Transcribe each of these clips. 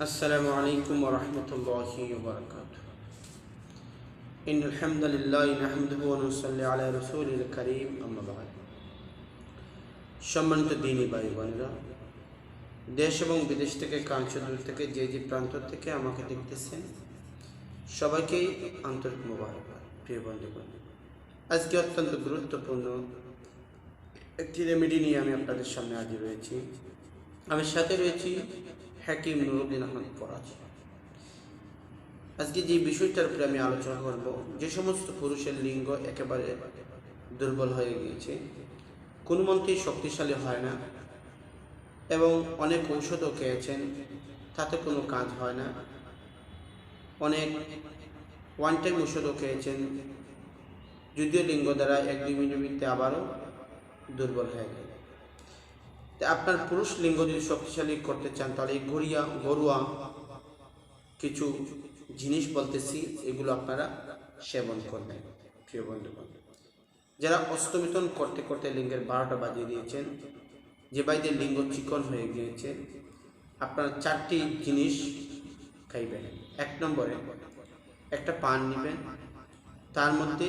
السلام عليكم ورحمة الله وبركاته إن الحمد لله نحمده ونصلي على رسوله الكريم أما بعد সম্মানিত দিনী ভাই বোনেরা দেশ এবং বিদেশ থেকে কাঞ্চ দূর থেকে যে যে প্রান্ত থেকে আমাকে দেখতেছেন সবাইকেই আন্তরিক মোবারক প্রিয় বন্ধুগণ আজকে অত্যন্ত গুরুত্বপূর্ণ একটি রেমেডি নিয়ে আমি আপনাদের সামনে হাজির রয়েছি আমি সাথে রয়েছি হাকিম নুরুদ্দিন আহমদ ফরাজ আজকে যে বিষয়টার উপরে আমি আলোচনা করব, যে সমস্ত পুরুষের লিঙ্গ একেবারে দুর্বল হয়ে গিয়েছে, কোনো মন্ত্রী শক্তিশালী হয় না, এবং অনেক ঔষধও খেয়েছেন, তাতে কোনো কাজ হয় না। অনেক ওয়ান টাইম ঔষধও খেয়েছেন, যদিও লিঙ্গ দ্বারা এক দুই মিনিটে আবারও দুর্বল হয়ে তা আপনার পুরুষ লিঙ্গ যদি শক্তিশালী করতে চান, তাহলে এই গড়িয়া গরুয়া কিছু জিনিস বলতেছি, এগুলো আপনারা সেবন করবেন। প্রিয় বন্ধুগণ যারা অস্তমিতন করতে করতে লিঙ্গের বারোটা বাজিয়ে দিয়েছেন, যে বাইদের লিঙ্গ চিকন হয়ে গিয়েছে, আপনারা চারটি জিনিস খাইবেন। এক নম্বরে একটা পান নেবেন, তার মধ্যে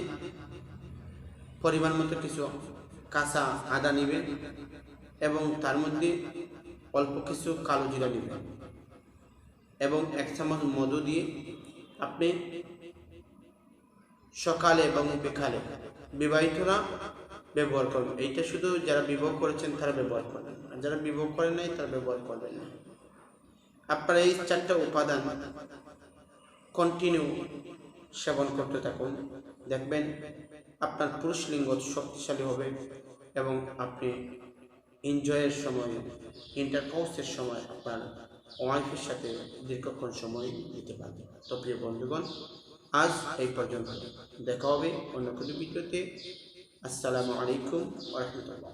পরিমাণ মতো কিছু কাঁচা আদা নেবেন এবং তার মধ্যে অল্প কিছু কালো জিরা নেবেন এবং এক চামচ মধু দিয়ে আপনি সকালে এবং বিকালে বিবাহিতরা ব্যবহার করবেন। এইটা শুধু যারা বিবাহ করেছেন তারা ব্যবহার করবেন আর যারা বিবাহ করেন নাই, তারা ব্যবহার করবেন না। আপনারা এই চারটা উপাদান কন্টিনিউ সেবন করতে থাকুন। দেখবেন আপনার পুরুষ লিঙ্গ শক্তিশালী হবে এবং আপনি এনজয়ের সময় ইন্টারকোর্সের সময় আপনার ওয়াইফের সাথে দীর্ঘক্ষণ সময় দিতে পারবে। তো প্রিয় বন্ধুগণ, আজ এই পর্যন্ত। দেখা হবে অন্য কোনো ভিডিওতে। আসসালামু আলাইকুম রহমতুল্লাহ।